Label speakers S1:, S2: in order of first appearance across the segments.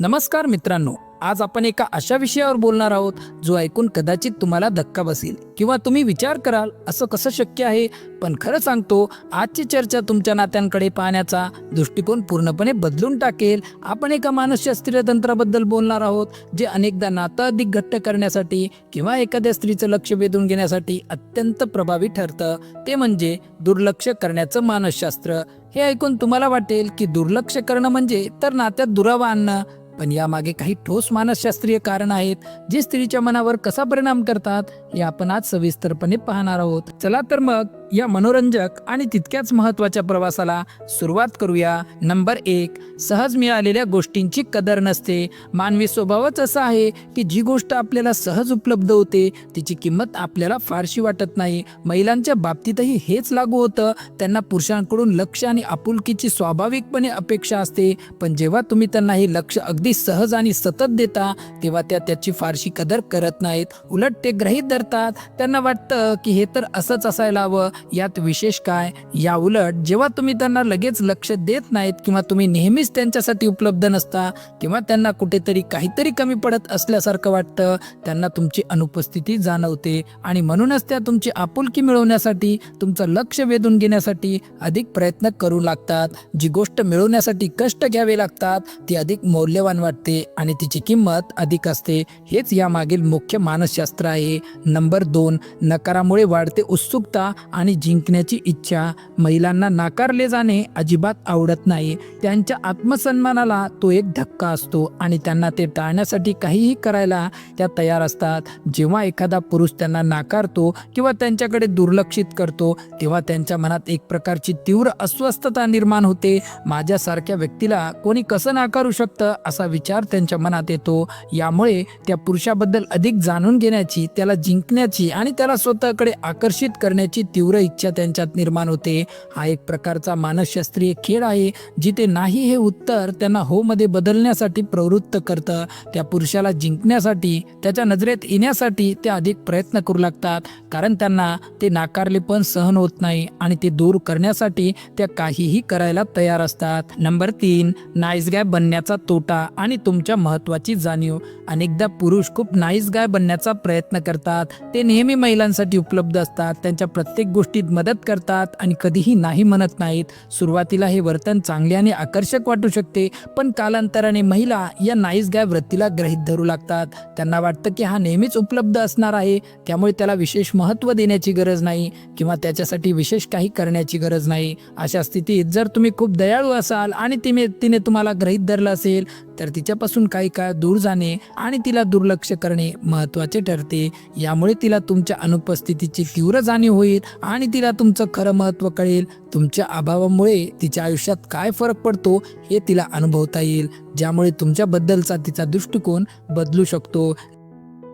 S1: नमस्कार मित्रांनो आज आपण एका अशा विषयावर बोलणार आहोत जो ऐकून कदाचित तुम्हाला धक्का बसेल किंवा तुम्ही विचार कराल असं कसं शक्य आहे? पण खरं सांगतो आजची चर्चा तुमच्या नात्यांकडे पाहण्याचा दृष्टिकोन पूर्णपणे बदलून टाकेल. आपण एका मानसशास्त्रीय तंत्राबद्दल बोलणार आहोत जे अनेकदा नातं अधिक घट्ट करण्यासाठी किंवा एखाद्या स्त्रीचं लक्ष वेधून घेण्यासाठी अत्यंत प्रभावी ठरतं. ते म्हणजे दुर्लक्ष करण्याचं मानसशास्त्र. हे ऐकून तुम्हाला वाटेल की दुर्लक्ष करणं म्हणजे तर नात्यात दुरावा आणणं पण यामागे काही ठोस मानसशास्त्रीय कारण आहेत जे स्त्रीच्या मनावर कसा परिणाम करतात हे आपण आज सविस्तरपणे पाहणार आहोत. चला तर मग या मनोरंजक आणि तितक्याच महत्त्वाच्या प्रवासाला सुरुवात करूया. नंबर एक सहज मिळालेल्या गोष्टींची कदर नसते. मानवी स्वभावच असा आहे की जी गोष्ट आपल्याला सहज उपलब्ध होते तिची किंमत आपल्याला फारशी वाटत नाही. महिलांच्या बाबतीतही हेच लागू होतं. त्यांना पुरुषांकडून लक्ष आणि आपुलकीची स्वाभाविकपणे अपेक्षा असते. पण जेव्हा तुम्ही त्यांना हे लक्ष अगदी सहज आणि सतत देता तेव्हा त्या त्याची फारशी कदर करत नाहीत. उलट ते ग्रहीत धरतात. त्यांना वाटतं की हे तर असंच असायला हवं. यात विशेष काय? या उलट जेव्हा तुम्ही त्यांना लगेच लक्ष देत नाहीत किंवा तुम्ही नेहमीच त्यांच्यासाठी उपलब्ध नसता किंवा त्यांना कुठेतरी काहीतरी कमी पडत असल्यासारखं वाटतं त्यांना तुमची अनुपस्थिती जाणवते आणि म्हणूनच त्या तुमची आपुलकी मिळवण्यासाठी तुमचं लक्ष वेधून घेण्यासाठी अधिक प्रयत्न करू लागतात. जी गोष्ट मिळवण्यासाठी कष्ट घ्यावे लागतात ती अधिक मौल्यवान वाटते आणि तिची किंमत अधिक असते. हेच यामागील मुख्य मानसशास्त्र आहे. नंबर दोन नकारामुळे वाढते उत्सुकता आणि जिंकण्याची इच्छा महिलांना नाकारले जाणे अजिबात आवडत नाही. त्यांच्या आत्मसन्मानाला तो एक धक्का असतो आणि त्यांना ते टाळण्यासाठी काहीही करायला त्या तयार असतात. जेव्हा एखादा पुरुष त्यांना नाकारतो किंवा त्यांच्याकडे दुर्लक्षित करतो तेव्हा त्यांच्या मनात एक प्रकारची तीव्र अस्वस्थता निर्माण होते. माझ्यासारख्या व्यक्तीला कोणी कसं नाकारू शकतं असा विचार त्यांच्या मनात येतो. यामुळे त्या पुरुषाबद्दल अधिक जाणून घेण्याची त्याला जिंकण्याची आणि त्याला स्वतःकडे आकर्षित करण्याची तीव्र इच्छा त्यांच्यात निर्माण होते. हा एक प्रकारचा मानसशास्त्रीय खेळ आहे. जिथे नाही हे उत्तर त्यांना हो मध्ये बदलण्यासाठी प्रवृत्त करतं. त्या पुरुषाला जिंकण्यासाठी त्याच्या नजरेत येण्यासाठी ते अधिक प्रयत्न करू लागतात. कारण त्यांना ते नाकारले पण सहन होत नाही आणि ते दूर करण्यासाठी त्या काहीही करायला तयार असतात. नंबर तीन नाईस गाय बनण्याचा तोटा आणि तुमच्या महत्वाची जाणीव. अनेकदा पुरुष खूप नाईस गाय बनण्याचा प्रयत्न करतात. ते नेहमी महिलांसाठी उपलब्ध असतात. त्यांच्या प्रत्येक गोष्टीत मदत करतात आणि कधीही नाही म्हणत नाहीत. सुरुवातीला हे वर्तन चांगले आणि आकर्षक वाटू शकते पण कालांतराने महिला या नाईस गाय वृत्तीला ग्रहित धरू लागतात. त्यांना वाटतं की हा नेहमीच उपलब्ध असणार आहे त्यामुळे त्याला विशेष महत्त्व देण्याची गरज नाही किंवा त्याच्यासाठी विशेष काही करण्याची गरज नाही. अशा स्थितीत जर तुम्ही खूप दयाळू असाल आणि तिने तिने तुम्हाला ग्रहित धरलं असेल तर तिच्यापासून काही काळ दूर जाणे आणि तिला दुर्लक्ष करणे महत्त्वाचे ठरते. यामुळे तिला तुमच्या अनुपस्थितीची तीव्र जाणीव होईल आणि तिला तुमचं खरं महत्त्व कळेल. तुमच्या अभावामुळे तिच्या आयुष्यात काय फरक पडतो हे तिला अनुभवता येईल. ज्यामुळे तुमच्याबद्दलचा तिचा दृष्टिकोन बदलू शकतो.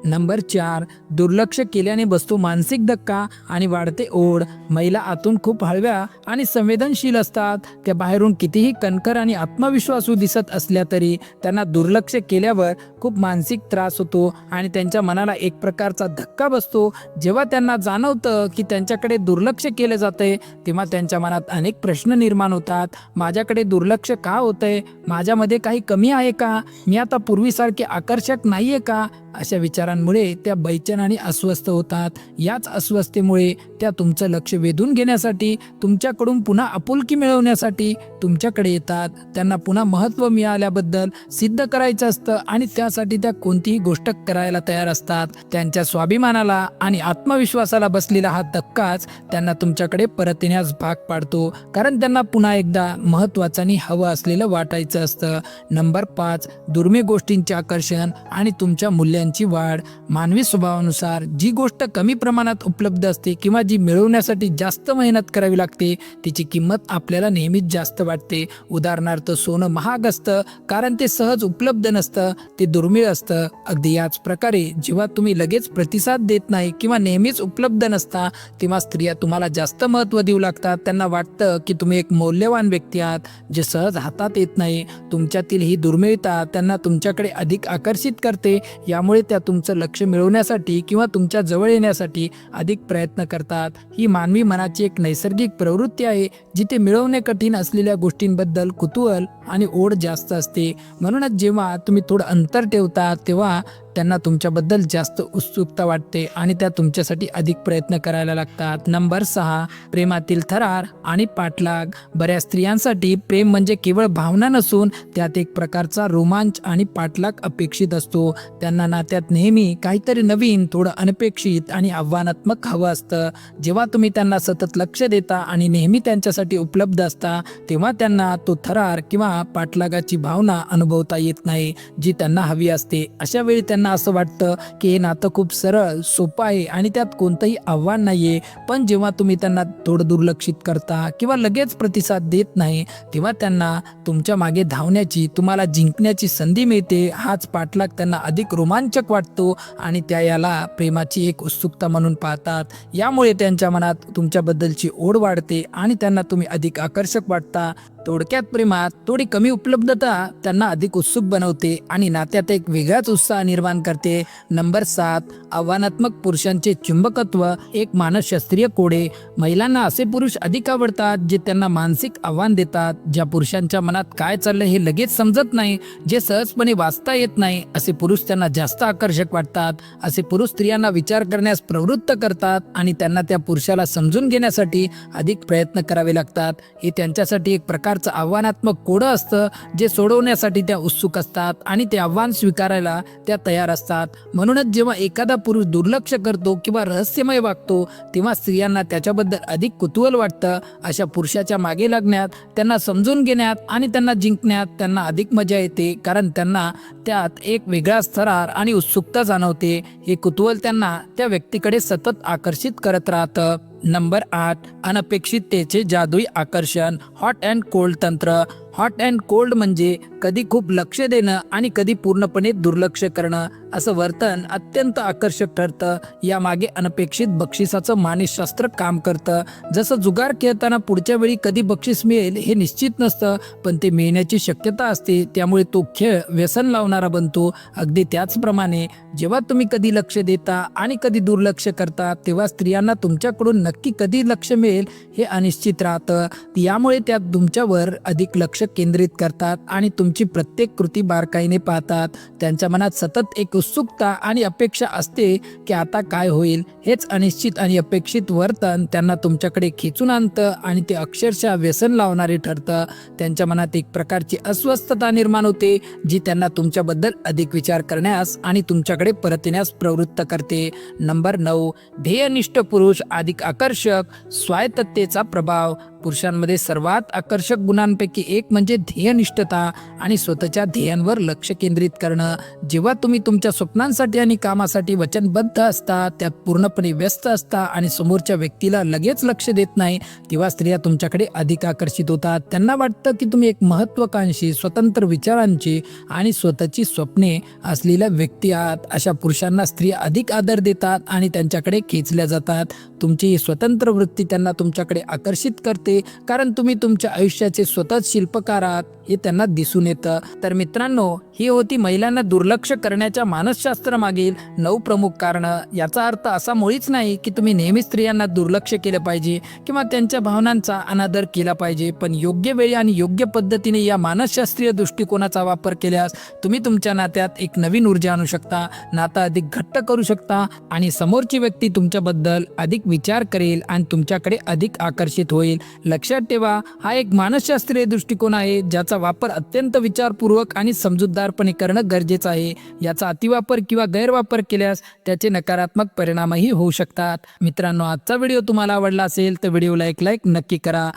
S1: नंबर चार दुर्लक्ष केल्याने बसतो मानसिक धक्का आणि वाढते ओढ. महिला आतून खूप हळव्या आणि संवेदनशील असतात. त्या बाहेरून कितीही कणखर आणि आत्मविश्वासू दिसत असल्या तरी त्यांना दुर्लक्ष केल्यावर खूप मानसिक त्रास होतो आणि त्यांच्या मनाला एक प्रकारचा धक्का बसतो. जेव्हा त्यांना जाणवतं की त्यांच्याकडे दुर्लक्ष केलं जातंय तेव्हा त्यांच्या मनात अनेक प्रश्न निर्माण होतात. माझ्याकडे दुर्लक्ष का होतंय? माझ्यामध्ये काही कमी आहे का? मी आता पूर्वीसारखे आकर्षक नाही आहे का? अशा विचारांमुळे त्या बैचन आणि अस्वस्थ होतात. याच अस्वस्थतेमुळे त्या तुमचं लक्ष वेधून घेण्यासाठी तुमच्याकडून पुन्हा आपुलकी मिळवण्यासाठी तुमच्याकडे येतात. त्यांना पुन्हा महत्त्व मिळाल्याबद्दल सिद्ध करायचं असतं आणि त्या त्यासाठी त्या कोणतीही गोष्ट करायला तयार असतात. त्यांच्या स्वाभिमानाला आणि आत्मविश्वासाला बसलेला हा धक्काच त्यांना तुमच्याकडे परत येण्यास भाग पाडतो. कारण त्यांना पुन्हा एकदा महत्त्वाचं आणि हवं असलेलं वाटायचं असतं. नंबर पाच दुर्मिळ गोष्टींचे आकर्षण आणि तुमच्या मूल्यांची वाढ. मानवी स्वभावानुसार जी गोष्ट कमी प्रमाणात उपलब्ध असते किंवा जी मिळवण्यासाठी जास्त मेहनत करावी लागते तिची किंमत आपल्याला नेहमीच जास्त वाटते. उदाहरणार्थ सोनं महाग असतं कारण ते सहज उपलब्ध नसतं. ते दुर् दुर्मिळ असतं. अगदी याच प्रकारे जेव्हा तुम्ही लगेच प्रतिसाद देत नाही किंवा नेहमीच उपलब्ध नसता तेव्हा स्त्रिया तुम्हाला जास्त महत्त्व देऊ लागतात. त्यांना वाटतं की तुम्ही एक मौल्यवान व्यक्ती आहात जे सहज हातात येत नाही. तुमच्यातील ही दुर्मिळता त्यांना तुमच्याकडे अधिक आकर्षित करते. यामुळे त्या तुमचं लक्ष मिळवण्यासाठी किंवा तुमच्या जवळ येण्यासाठी अधिक प्रयत्न करतात. ही मानवी मनाची एक नैसर्गिक प्रवृत्ती आहे जिथे मिळवणे कठीण असलेल्या गोष्टींबद्दल कुतूहल आणि ओढ जास्त असते. म्हणूनच जेव्हा तुम्ही थोडं अंतर ठेवतात तेव्हा त्यांना तुमच्याबद्दल जास्त उत्सुकता वाटते आणि त्या तुमच्यासाठी अधिक प्रयत्न करायला लागतात. नंबर सहा प्रेमातील थरार आणि पाठलाग. बऱ्याच स्त्रियांसाठी प्रेम म्हणजे केवळ भावना नसून त्यात एक प्रकारचा रोमांच आणि पाठलाग अपेक्षित असतो. त्यांना नात्यात नेहमी काहीतरी नवीन थोडं अनपेक्षित आणि आव्हानात्मक हवं असतं. जेव्हा तुम्ही त्यांना सतत लक्ष देता आणि नेहमी त्यांच्यासाठी उपलब्ध असता तेव्हा त्यांना तो थरार किंवा पाठलागाची भावना अनुभवता येत नाही जी त्यांना हवी असते. अशा वेळी त्यांना असं वाटतं की हे नातं खूप सरळ सोपं आहे आणि त्यात कोणतंही आव्हान नाही आहे पण जेव्हा तुम्ही त्यांना थोडं दुर्लक्षित करता किंवा लगेच प्रतिसाद देत नाही तेव्हा त्यांना तुमच्या मागे धावण्याची तुम्हाला जिंकण्याची संधी मिळते. हाच पाठलाग त्यांना अधिक रोमांचक वाटतो आणि त्या याला प्रेमाची एक उत्सुकता म्हणून पाहतात. यामुळे त्यांच्या मनात तुमच्याबद्दलची ओढ वाढते आणि त्यांना तुम्ही अधिक आकर्षक वाटता. थोडक्यात प्रेमात थोडी कमी उपलब्धता त्यांना अधिक उत्सुक बनवते आणि नात्यात एक वेगळाच उत्साह निर्माण करते. नंबर सात आव्हानात्मक पुरुषांचे चुंबकत्व एक मानसशास्त्रीय कोडे. महिलांना असे पुरुष अधिक आवडतात जे त्यांना मानसिक आव्हान देतात ज्या पुरुषांच्या मनात काय चाललंय हे लगेच समजत नाही जे सहजपणे वाचता येत नाही असे पुरुष त्यांना जास्त आकर्षक वाटतात. असे पुरुष स्त्रियांना विचार करण्यास प्रवृत्त करतात आणि त्यांना त्या पुरुषाला समजून घेण्यासाठी अधिक प्रयत्न करावे लागतात. हे त्यांच्यासाठी एक प्रकार प्रकारचं आव्हानात्मक कोडं असतं जे सोडवण्यासाठी त्या उत्सुक असतात आणि ते आव्हान स्वीकारायला त्या तयार असतात. म्हणूनच जेव्हा एखादा पुरुष दुर्लक्ष करतो किंवा रहस्यमय वागतो तेव्हा स्त्रियांना त्याच्याबद्दल अधिक कुतूहल वाटतं. अशा पुरुषाच्या मागे लागण्यात त्यांना समजून घेण्यात आणि त्यांना जिंकण्यात त्यांना अधिक मजा येते कारण त्यांना त्यात एक वेगळा थरार आणि उत्सुकता जाणवते. हे कुतूहल त्यांना त्या व्यक्तीकडे सतत आकर्षित करत राहतं. नंबर आठ अनपेक्षिततेचे जादुई आकर्षण हॉट अँड कोल्ड तंत्र. हॉट अँड कोल्ड म्हणजे कधी खूप लक्ष देणं आणि कधी पूर्णपणे दुर्लक्ष करणं. असं वर्तन अत्यंत आकर्षक ठरतं. यामागे अनपेक्षित बक्षिसाचं मानसशास्त्र काम करतं. जसं जुगार खेळताना पुढच्या वेळी कधी बक्षीस मिळेल हे निश्चित नसतं पण ते मिळण्याची शक्यता असते. त्यामुळे तो खेळ व्यसन लावणारा बनतो. अगदी त्याचप्रमाणे जेव्हा तुम्ही कधी लक्ष देता आणि कधी दुर्लक्ष करता तेव्हा स्त्रियांना तुमच्याकडून नक्की कधी लक्ष मिळेल हे अनिश्चित राहतं. यामुळे त्या तुमच्यावर अधिक लक्ष केंद्रित करतात आणि तुमची प्रत्येक कृती बारकाईने पाहतात. त्यांच्या मनात सतत एक उत्सुकता आणि अपेक्षा असते की आता काय होईल हेच अनिश्चित आणि अपेक्षित वर्तन त्यांना तुमच्याकडे खेचून आणतं आणि ते अक्षरशः व्यसन लावणारे ठरतं. त्यांच्या मनात एक प्रकारची अस्वस्थता निर्माण होते जी त्यांना तुमच्याबद्दल अधिक विचार करण्यास आणि तुमच्याकडे परत येण्यास प्रवृत्त करते. नंबर नऊ ध्येयनिष्ठ पुरुष अधिक आकर्षक स्वायत्ततेचा प्रभाव. पुरुषांमध्ये सर्वात आकर्षक गुणांपैकी एक म्हणजे ध्येयनिष्ठता आणि स्वतःच्या ध्येयांवर लक्ष केंद्रित करणं. जेव्हा तुम्ही तुमच्या स्वप्नांसाठी आणि कामासाठी वचनबद्ध असता त्यात पूर्णपणे व्यस्त असता आणि समोरच्या व्यक्तीला लगेच लक्ष देत नाही तेव्हा स्त्रिया तुमच्याकडे अधिक आकर्षित होतात. त्यांना वाटतं की तुम्ही एक महत्वाकांक्षी स्वतंत्र विचारांची आणि स्वतःची स्वप्ने असलेल्या व्यक्ती आहात. अशा पुरुषांना स्त्रिया अधिक आदर देतात आणि त्यांच्याकडे खेचल्या जातात. तुमची ही स्वतंत्र वृत्ती त्यांना तुमच्याकडे आकर्षित करते. कारण तुम्ही तुमच्या आयुष्याचे स्वतःच शिल्पकार आहात हे त्यांना दिसून येतं. तर मित्रांनो ही होती महिलांना दुर्लक्ष करण्याच्या मानसशास्त्र मागील नऊ प्रमुख कारणं. याचा अर्थ असा मुळीच नाही की तुम्ही नेहमी स्त्रियांना दुर्लक्ष केलं पाहिजे किंवा त्यांच्या भावनांचा अनादर केला पाहिजे. पण योग्य वेळी आणि योग्य पद्धतीने या मानसशास्त्रीय दृष्टिकोनाचा वापर केल्यास तुम्ही तुमच्या नात्यात एक नवीन ऊर्जा आणू शकता. नातं अधिक घट्ट करू शकता आणि समोरची व्यक्ती तुमच्याबद्दल अधिक विचार करेल आणि तुमच्याकडे अधिक आकर्षित होईल. लक्षात ठेवा हा एक मानसशास्त्रीय दृष्टिकोन आहे ज्याचा वापर अत्यंत विचारपूर्वक आणि समजूतदारपणे करणं गरजेचं आहे. याचा अतिवापर किंवा गैरवापर केल्यास त्याचे नकारात्मक परिणामही होऊ शकतात. मित्रांनो आजचा व्हिडिओ तुम्हाला आवडला असेल तर व्हिडिओला एक लाईक नक्की करा.